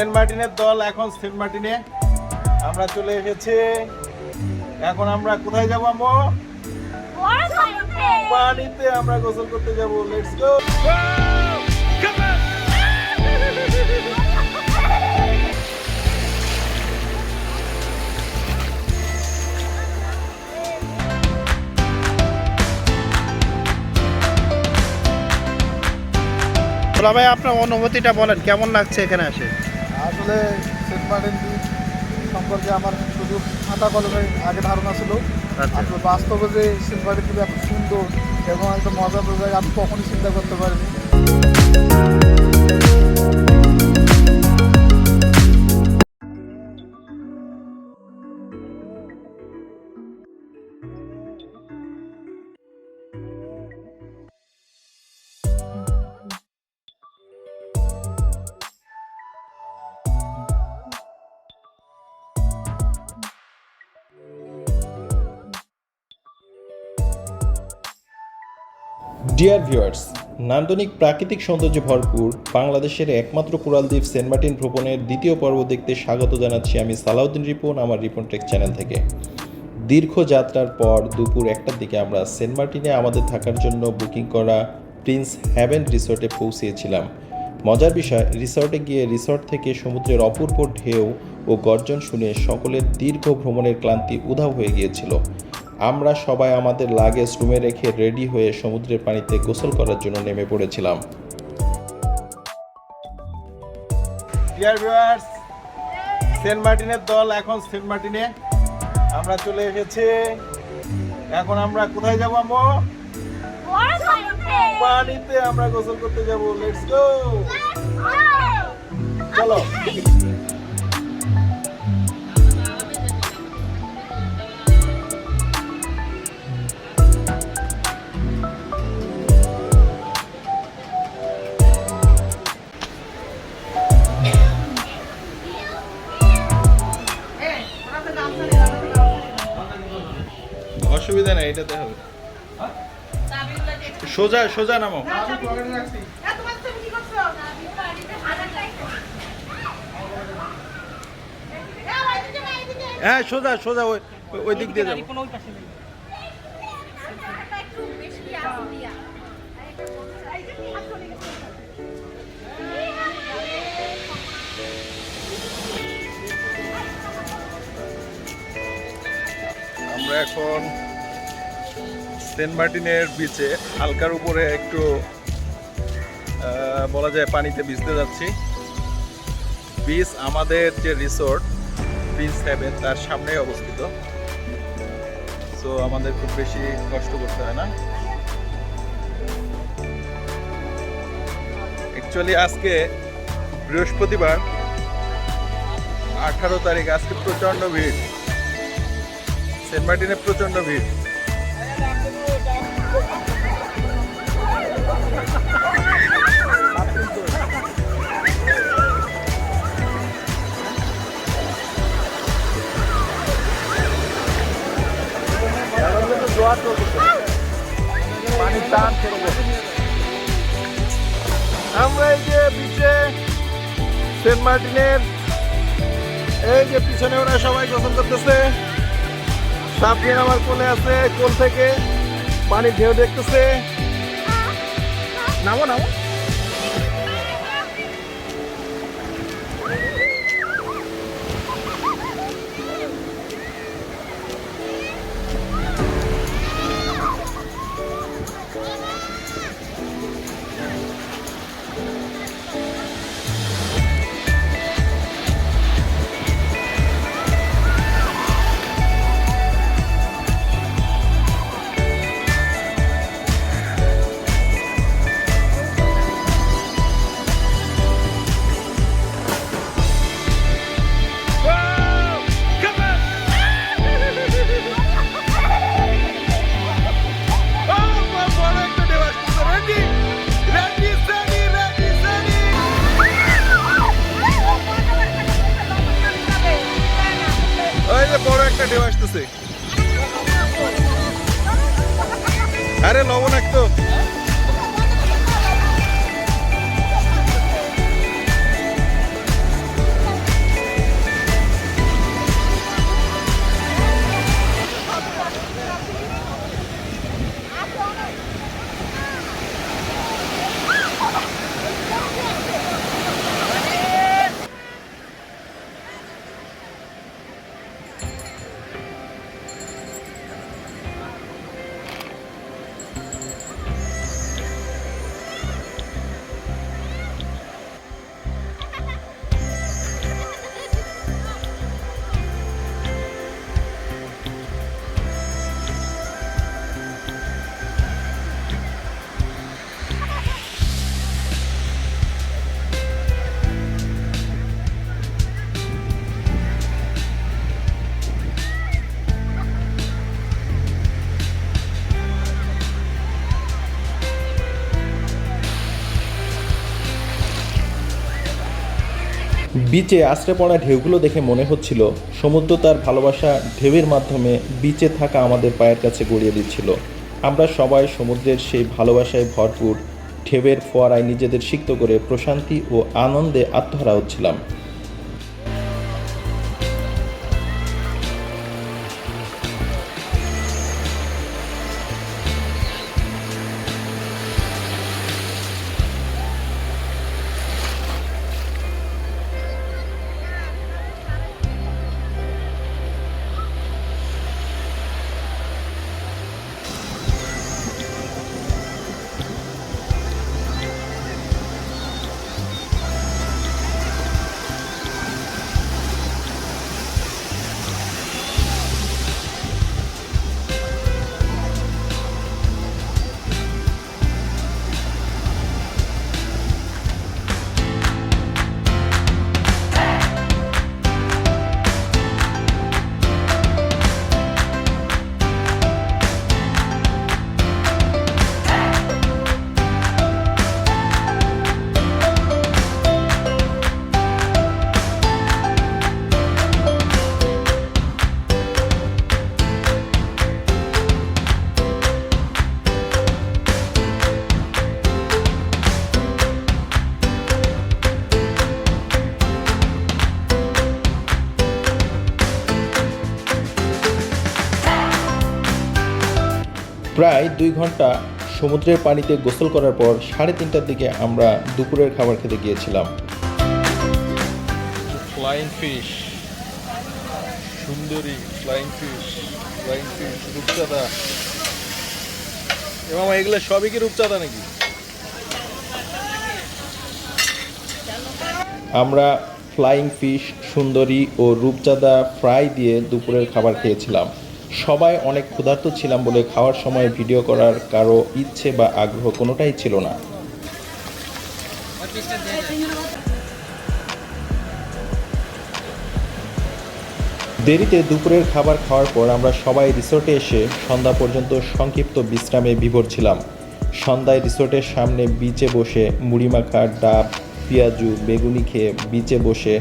Saint মার্টিনের দল এখন সেন্ট মার্টিনে। আমরা চলে এসেছি। এখন আমরা কোথায় যাব আমো পানিতে আমরা গোসল করতে যাব। লেটস গো ভাই আপনার অনুভূতিটা বলেন, কেমন লাগছে এখানে আসে আসলে সেন্ট মার্টিন দ্বীপ সম্পর্কে আমার শুধু খাতা কলমে আগে ধারণা ছিল। আচ্ছা। আসলে বাস্তবে যে সেন্ট মার্টিন দ্বীপ এত সুন্দর এবং একটা মজার জায়গা আমি কখনই চিন্তা করতে পারিনি। ডিয়ার ভিউয়ার্স নান্দনিক প্রাকৃতিক সৌন্দর্যে ভরপুর বাংলাদেশের একমাত্র কোরাল দ্বীপ সেন্ট মার্টিন ভ্রমণের দ্বিতীয় পর্ব দেখতে স্বাগত জানাচ্ছি আমি সালাউদ্দিন রিপন, আমার রিপন টেক চ্যানেল থেকে। দীর্ঘ যাত্রার পর দুপুর একটার দিকে আমরা সেন্ট মার্টিনে আমাদের থাকার জন্য বুকিং করা প্রিন্স হ্যাভেন রিসোর্টে পৌঁছিয়েছিলাম মজার বিষয়, রিসর্টে গিয়ে রিসর্ট থেকে সমুদ্রের অপূর্ব ঢেউ ও গর্জন শুনে সকলের দীর্ঘ ভ্রমণের ক্লান্তি উধাও হয়ে গিয়েছিল। আমরা সবাই আমাদের লাগেজ রুমে রেখে রেডি হয়ে সমুদ্রের পানিতে গোসল করার জন্য নেমে পড়েছিলাম। সেন্ট মার্টিনের দল এখন সেন্ট মার্টিনে। আমরা চলে এসেছি। এখন আমরা কোথায় যাব আমো পানিতে আমরা গোসল করতে যাব। লেটস গো চলো। অসুবিধা নেই এটাতে হবে। সোজা সোজা নামো। হ্যাঁ সোজা সোজা ওই ওই দিক দিয়ে যাব। আমরা এখন সেন্ট মার্টিনের বিচে হালকার উপরে একটু বলা যায় পানিতে ভিজতে যাচ্ছি। বিচ আমাদের যে রিসোর্ট প্রিন্স হ্যাভেন তার সামনেই অবস্থিত। সো আমাদের খুব বেশি কষ্ট করতে হয় না। অ্যাকচুয়ালি আজকে বৃহস্পতিবার, আঠারো তারিখ, আজকে প্রচণ্ড ভিড়। সেন্ট মার্টিনে প্রচণ্ড ভিড়। আমরা এই যে বিচে সেন্ট মার্টিনের এই যে পিছনে ওরা সবাই গোসল করতেছে। সাপড়িয়ে আমার কোলে আছে, কোল থেকে পানি ঢেউ দেখতেছে। নামো নামো। বিচে আশ্রে পড়া ঢেউগুলো দেখে মনে হচ্ছিল, সমুদ্র তার ভালোবাসা ঢেউয়ের মাধ্যমে বিচে থাকা আমাদের পায়ের কাছে গড়িয়ে দিচ্ছিল। আমরা সবাই সমুদ্রের সেই ভালোবাসায় ভরপুর, ঢেউয়ের ফোয়ারায় নিজেদের সিক্ত করে প্রশান্তি ও আনন্দে আত্মহারা হচ্ছিলাম। প্রায় দুই ঘণ্টা সমুদ্রের পানিতে গোসল করার পর সাড়ে তিনটার দিকে আমরা দুপুরের খাবার খেতে গিয়েছিলাম। ফ্লাইং ফিশ সুন্দরী ফ্লাইং ফিশ ফ্লাইং ফিশ রূপচাঁদা। এবং এগুলো সবই কি রূপচাঁদা নাকি? আমরা ফ্লাইং ফিশ সুন্দরী ও রূপচাঁদা ফ্রাই দিয়ে দুপুরের খাবার খেয়েছিলাম। সবাই অনেক ক্ষুধার্ত ছিলাম বলে খাওয়ার সময় ভিডিও করার কারও ইচ্ছে বা আগ্রহ কোনোটাই ছিল না। দেরিতে দুপুরের খাবার খাওয়ার পর আমরা সবাই রিসোর্টে এসে সন্ধ্যা পর্যন্ত সংক্ষিপ্ত বিশ্রামে বিভোর ছিলাম। সন্ধ্যায় রিসোর্টের সামনে বিচে বসে মুড়ি মাখা, ডাব, পেঁয়াজু, বেগুনি খেয়ে বিচে বসে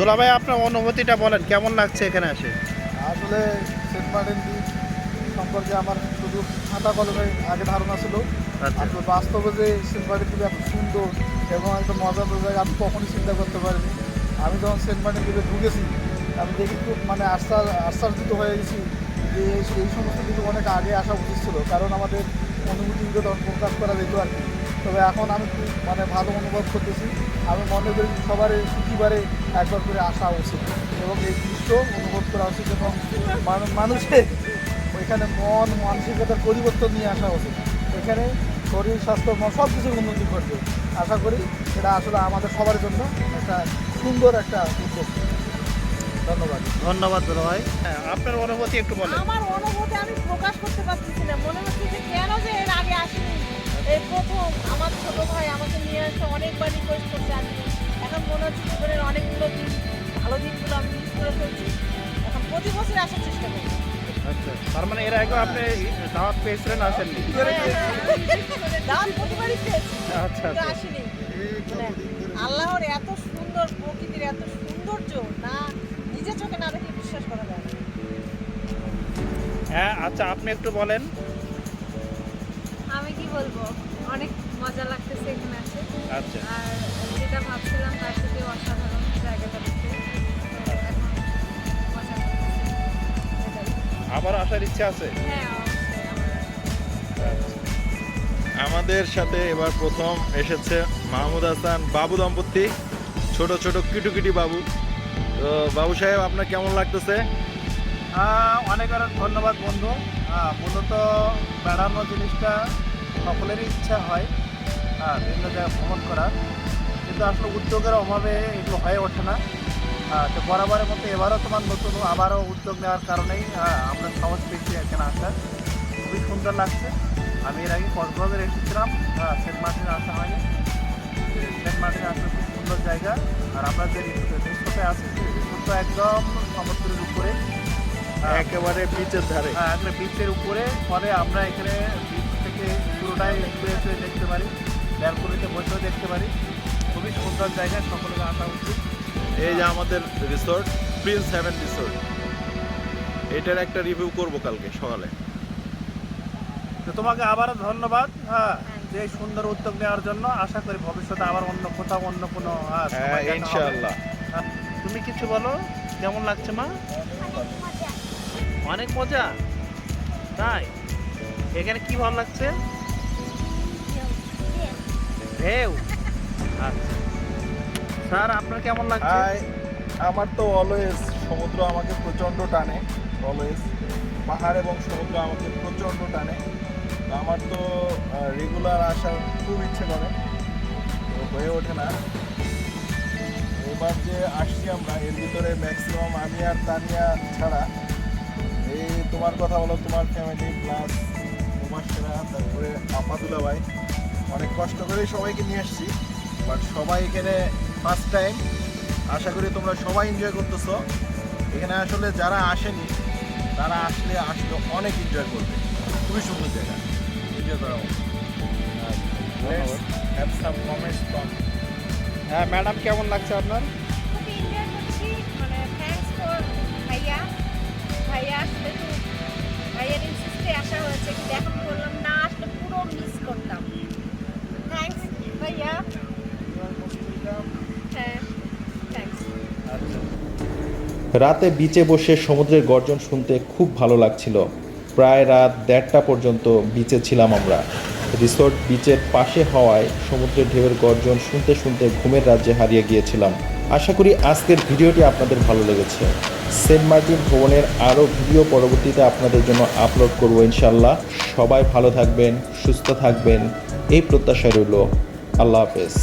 দুলা ভাই আপনার অনুভূতিটা বলেন কেমন লাগছে এখানে এসে? আসলে সেন্ট মার্টিন দ্বীপ সম্পর্কে আমার শুধু খাতা কলমে আগে ধারণা ছিল। আচ্ছা। আসলে বাস্তবে যে সেন্ট মার্টিন দ্বীপ এত সুন্দর এবং একটা মজার জায়গা আমি কখনই চিন্তা করতে পারিনি। আমি যখন সেন্ট মার্টিন দ্বীপে ঢুকেছি আমি দেখি খুব মানে আশ্বাস আশ্বাসিত হয়ে গেছি যে এই এই সমস্ত কিছু অনেক আগে আসা উচিত ছিল। কারণ আমাদের অনুভূতিগুলো তখন প্রকাশ করা যেত আর কি। তবে এখন আমি খুব মানে ভালো অনুভব করতেছি। আমি মনে করি সবারই ছুটিবারে একবার করে আসা উচিত এবং এই দৃশ্য অনুভব করা উচিত এবং মানু- মানুষের ওইখানে মন মানসিকতার পরিবর্তন নিয়ে আসা উচিত। এখানে শরীর স্বাস্থ্য মন সব কিছুর উন্নতি ঘটবে। আশা করি এটা আসলে আমাদের সবার জন্য একটা সুন্দর একটা উদ্যোগ। ধন্যবাদ। ধন্যবাদ দুলা ভাই। হ্যাঁ আপনার অনুভূতি একটু বলেন। আমার অনুভূতি আমি প্রকাশ করতে পারতেছি না। মনে হচ্ছে যে কেন যে এর আগে আসেনি। এই প্রথম আমার ছোট ভাই আমাকে নিয়ে আসতে অনেকবার রিকোয়েস্ট করতে আসেনি এখন মনে হচ্ছে জীবনের অনেকগুলো দিন ভালো দিনগুলো আমি মিস করে ফেলছি। এখন প্রতি বছর আসার চেষ্টা করি আচ্ছা তার মানে এর আগেও আপনি দাওয়াত পেয়েছিলেন আসেননি? দাওয়াত প্রতিবারই পেয়েছি। আচ্ছা কিন্তু আচ্ছা। আসেনি। মানে আল্লাহর এত সুন্দর প্রকৃতির এত সৌন্দর্য না নিজের চোখে না দেখে বিশ্বাস করা যায় হ্যাঁ আচ্ছা আপনি একটু বলেন। আমি বলব? অনেক মজা লাগতেছে এখানে আসে। আচ্ছা। আর যেটা ভাবছিলাম তার থেকে অসাধারণ জায়গাটা দেখতে। আবার আসার ইচ্ছা আছে? হ্যাঁ আমাদের সাথে এবার প্রথম এসেছে মাহমুদ হাসান বাবু দম্পতি ছোট ছোট কিটুকিটি বাবু। তো বাবু সাহেব আপনার কেমন লাগতেছে? অনেক অনেক ধন্যবাদ বন্ধু। মূলত বেড়ানো জিনিসটা সকলেরই ইচ্ছা হয় হ্যাঁ বিভিন্ন জায়গায় ভ্রমণ করার। কিন্তু আসলে উদ্যোগের অভাবে এগুলো হয়ে ওঠে না। তো বরাবরের মতো এবারও তোমার নতুন আবারও উদ্যোগ নেওয়ার কারণেই আমরা সাহস পেয়েছি এখানে আসার খুবই সুন্দর লাগছে। আমি এর আগে কক্সবাজারে এসেছিলাম হ্যাঁ সেন্ট মার্টিনে আসা হয়নি। সেন্ট মার্টিনে আসলে খুব সুন্দর জায়গা। আর আমরা যে রিসোর্টে আছি রিসোর্টটা একদম সমুদ্রের উপরে। একেবারে বিচের ধারে। হ্যাঁ একটা বিচের উপরে। পরে আমরা এখানে পুরোটাই এক্সপিরিয়েন্স হয়ে দেখতে পারি। ব্যালকনিতে বসেও দেখতে পারি। খুবই সুন্দর জায়গা সকলের আসা উচিত। এই যে আমাদের রিসোর্ট প্রিন্স হেভেন রিসোর্ট এটার একটা রিভিউ করব কালকে সকালে। তো তোমাকে আবারও ধন্যবাদ হ্যাঁ যে সুন্দর উদ্যোগ নেওয়ার জন্য। আশা করি ভবিষ্যতে আবার অন্য কোথাও অন্য কোনো হ্যাঁ, হ্যাঁ ইনশাআল্লাহ। হ্যাঁ, তুমি কিছু বলো? কেমন লাগছে মা? অনেক মজা? তাই? এখানে কি ভালো লাগছে? ঢেউ। আচ্ছা। স্যার, আপনার কেমন লাগছে? আমার তো অলওয়েজ সমুদ্র আমাকে প্রচণ্ড টানে অলওয়েজ পাহাড় এবং সমুদ্র আমাকে প্রচণ্ড টানে। আমার তো রেগুলার আসার খুব ইচ্ছে করে। হয়ে ওঠে না। এবার যে আসছি আমরা, এর ভিতরে ম্যাক্সিমাম আমি আর তানিয়া ছাড়া। এই তোমার কথা বলো, তোমার ফ্যামিলি প্লাস তোমার সেরা তারপরে আপাদুলা ভাই। অনেক কষ্ট করে সবাইকে নিয়ে আসছি বাট সবাই এখানে ফার্স্ট টাইম আশা করি তোমরা সবাই এনজয় করতেছো। এখানে আসলে যারা আসেনি তারা আসলে আসলে অনেক এনজয় করবে। খুবই সুন্দর জায়গা। এনজয় করা। হ্যাঁ ম্যাডাম কেমন লাগছে আপনার? খুবই এনজয় করছি। মানে ভাইয়া। ভাইয়া আসলে তো ভাইয়ার ইনসিস্টে আসা হয়েছে। কিন্তু এখন বললাম না আসলে পুরো মিস করতাম। রাতে বিচে বসে সমুদ্রের গর্জন শুনতে খুব ভালো লাগছিল। প্রায় রাত দেড়টা পর্যন্ত বিচে ছিলাম আমরা। রিসোর্ট বিচের পাশে হওয়ায় সমুদ্রের ঢেউয়ের গর্জন শুনতে শুনতে ঘুমের রাজ্যে হারিয়ে গিয়েছিলাম। আশা করি আজকের ভিডিওটি আপনাদের ভালো লেগেছে। সেন্ট মার্টিন ভবনের আরও ভিডিও পরবর্তীতে আপনাদের জন্য আপলোড করব ইনশাল্লাহ সবাই ভালো থাকবেন, সুস্থ থাকবেন। এই প্রত্যাশা রইল। আল্লাহ হাফেজ